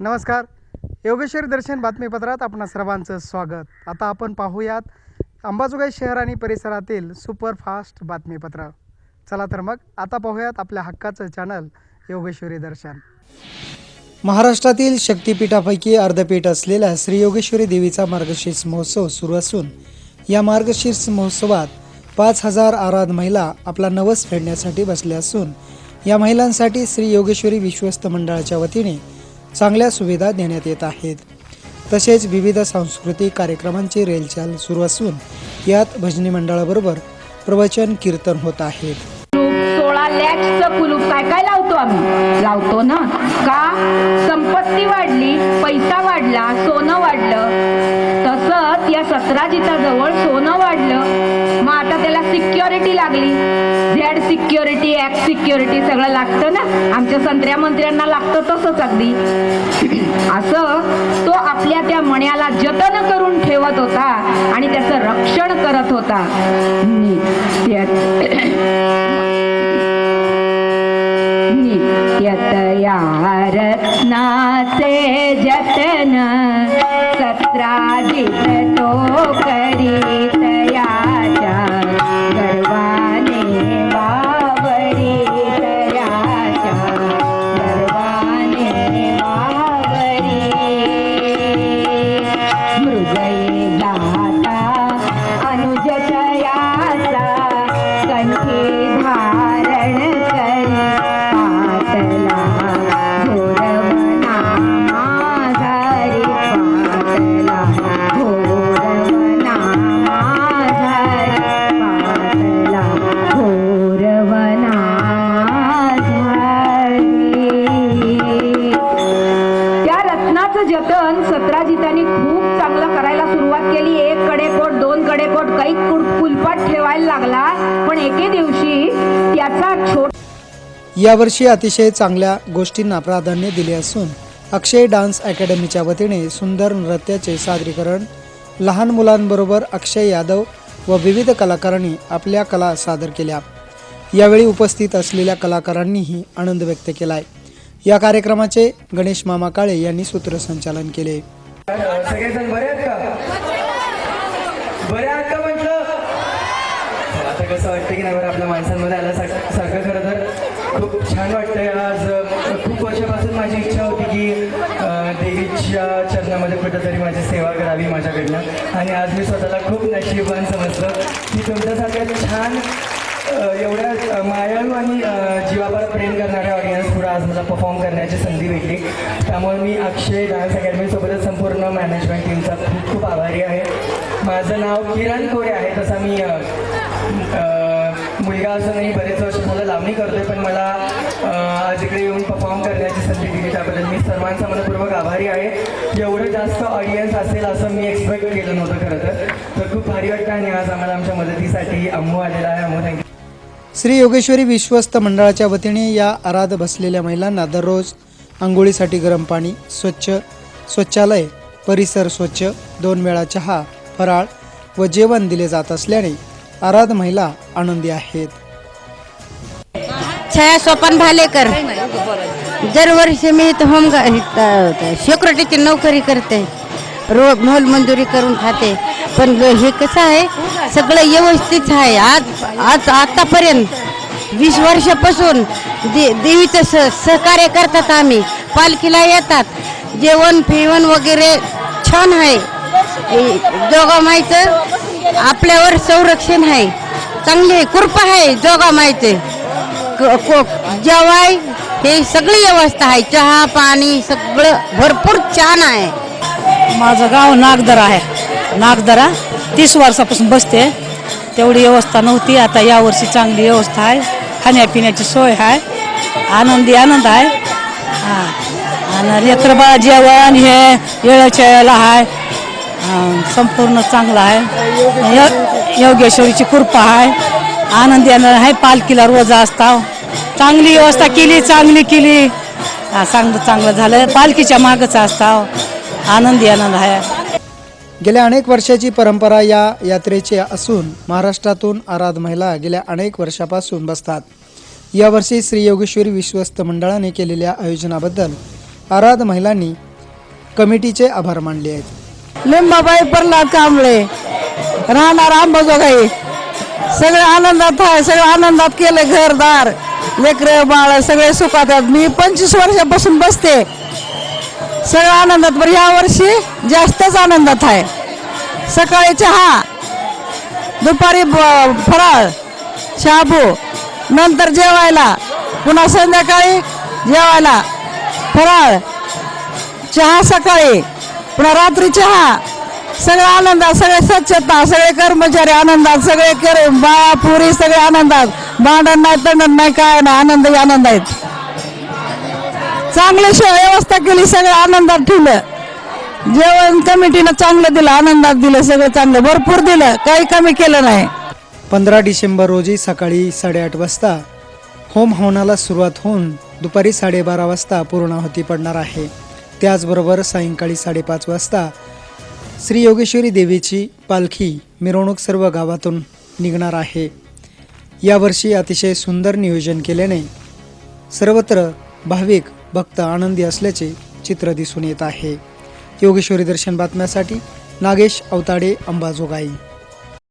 नमस्कार. योगेश्वरी दर्शन बातमीपत्रात आपणा सर्वांचं स्वागत. आता आपण पाहूयात अंबाजोगाई शहर आणि परिसरातील सुपरफास्ट बातमीपत्र. चला तर मग आता पाहूयात आपल्या हक्काचं चॅनल योगेश्वरी दर्शन. महाराष्ट्रातील शक्तिपीठापैकी अर्धपीठ असलेल्या श्री योगेश्वरी देवीचा मार्गशीर्ष महोत्सव सुरू असून या मार्गशीर्ष महोत्सवात पाच हजार आराध महिला आपला नवस फेडण्यासाठी बसल्या असून या महिलांसाठी श्री योगेश्वरी विश्वस्त मंडळाच्या वतीने चांगल्या सुविधा देण्यात येत आहेत. तसेच विविध सांस्कृतिक कार्यक्रमांची रेलचाल सुरू असून यात भजनी मंडळाबरोबर प्रवचन कीर्तन होत आहेत सोळा लॅक्सचं कुलूप काय काय लावतो आम्ही? लावतो ना? का? संपत्ती वाढली पैसा वाढला सोनं वाढलं. तसंच या सतराजिताजवळ सोनं वाढलं. मग आता त्याला सिक्युरिटी लागली. सिक्युरिटी ऍक्ट सिक्युरिटी सगळं लागतं ना? आमच्या संत्र्या मंत्र्यांना लागतं तसंच अगदी. असं तो आपल्या त्या मण्याला जतन करून ठेवत होता आणि त्याचं रक्षण करत होता. त्यात नित्यतया रत्नाचे जतन त्याचा छोट यावर्षी अतिशय चांगल्या गोष्टींना प्राधान्य दिले असून अक्षय डान्स अकॅडमीच्या वतीने सुंदर नृत्याचे सादरीकरण लहान मुलांबरोबर अक्षय यादव व विविध कलाकारांनी आपल्या कला सादर केल्या. यावेळी उपस्थित असलेल्या कलाकारांनीही आनंद व्यक्त केलाय. या कार्यक्रमाचे गणेश मामा काळे यांनी सूत्रसंचालन केले. सगळेजण बरे आहेत का बरे आहात का म्हटलं असं वाटतं की नाही बरं आपल्या माणसांमध्ये आल्यासारखं सारखं खरं तर खूप छान वाटतंय. आज खूप वर्षापासून माझी इच्छा होती की देवीच्या चरणामध्ये कुठेतरी माझी सेवा करावी माझ्याकडनं. आणि आज मी स्वतःला खूप नशीबवान समजलं की तुमच्यासारख्या छान एवढ्या मायाळू आणि जीवावर प्रेम करणाऱ्या ऑडियन्स पुढे आज मला परफॉर्म करण्याची संधी भेटली. त्यामुळे मी अक्षय डान्स अकॅडमीसोबतच संपूर्ण मॅनेजमेंट टीमचा खूप खूप आभारी आहे. माझं नाव किरण कोरे आहे तसा मी मुलगा असूनही बरेच वर्ष मला लावणी करतोय पण मला आज इकडे येऊन परफॉर्म करण्याची संधी दिली त्याबद्दल मी सर्वांचा मनपूर्वक आभारी आहे. एवढं जास्त ऑडियन्स असेल असं मी एक्सपेक्ट केलं नव्हतं खरं तर. तर खूप भारी वाटतं आणि आज आम्हाला आमच्या मदतीसाठी अम्मू आलेला आहे. अम्मू थँक्यू श्री योगेश्वरी विश्वस्त मंडळाच्या वतीने या आराध बसलेल्या महिलांना दररोज आंघोळीसाठी गरम पाणी स्वच्छ स्वच्छालय परिसर स्वच्छ दोन वेळा चहा फराळ व जेवण दिले जात असल्याने आराध महिला आनंदी आहेत. छाया सोपान भालेकर. दरवर्षी मी इथं होम सिक्युरिटीची नोकरी करते. रोज मोल मंजुरी करून खाते. पण हे कसं आहे सगळं व्यवस्थित आहे. आज आज आतापर्यंत वीस वर्षापासून दे देवीचं स सहकार्य करतात आम्ही. पालखीला येतात. जेवण फिवण वगैरे छान आहे. जोगामाईचं आपल्यावर संरक्षण आहे. चांगली कृपा आहे. जोगा क- जेवाय हे सगळी व्यवस्था आहे. चहा पाणी सगळं भरपूर छान आहे. माझं गाव नागदरा आहे. नागदरा तीस वर्षापासून बसते. तेवढी व्यवस्था नव्हती. आता यावर्षी चांगली व्यवस्था आहे. खाण्यापिण्याची सोय आहे. आनंदी आनंद आहे. हां. आणि लेकरबा जेवण हे वेळेच्या वेळेला आहे. संपूर्ण चांगला आहे. य- योगेश्वरीची कृपा आहे. आनंदी आनंद आहे. पालखीला रोज असता. चांगली व्यवस्था केली चांगली केली. चांगलं चांगलं झालं पालखीच्या मागच असता. आनंदी आनंद आहे. गेल्या अनेक वर्षाची परंपरा या यात्रेची असून महाराष्ट्रातून आराध महिला गेल्या अनेक वर्षापासून बसतात. यावर्षी श्री योगेश्वरी विश्वस्त मंडळाने केलेल्या आयोजनाबद्दल आराध महिलांनी कमिटीचे आभार मानले आहेत. लिंबाबाई प्रल्हाद कांबळे राहणार अंबाजोगाई सगळे आनंदात आहे सगळे आनंदात केले घरदार. लेकर बाळ सगळे सुखात आहेत. मी पंचवीस वर्षापासून बसते. सगळं आनंदात बरं या वर्षी जास्तच आनंदात आहे. सकाळी चहा दुपारी फराळ शाबू नंतर जेवायला. पुन्हा संध्याकाळी जेवायला. फराळ चहा सकाळी. पुन्हा रात्री चहा. सगळे आनंदात सगळे स्वच्छता सगळे कर्मचारी आनंदात सगळे कर बाळा पुरी सगळे आनंदात. भांडण नाही तंडण नाही काय नाही आनंद आनंद आहेत चांगली व्यवस्था केली सगळं आनंदात ठेवलं. जेवण कमिटीनं चांगलं दिलं आनंदात दिलं सगळं चांगलं भरपूर दिलं काही कमी केलं नाही. पंधरा डिसेंबर रोजी सकाळी साडेआठ वाजता होम हवनाला सुरुवात होऊन दुपारी साडेबारा वाजता पूर्णाहुती पडणार आहे. त्याचबरोबर सायंकाळी साडेपाच वाजता श्री योगेश्वरी देवीची पालखी मिरवणूक सर्व गावातून निघणार आहे. यावर्षी अतिशय सुंदर नियोजन केल्याने सर्वत्र भाविक भक्त आनंदी असल्याचे चित्र दिसून येत आहे. योगेश्वरी दर्शन बातम्यासाठी नागेश अवताडे अंबाजोगाई.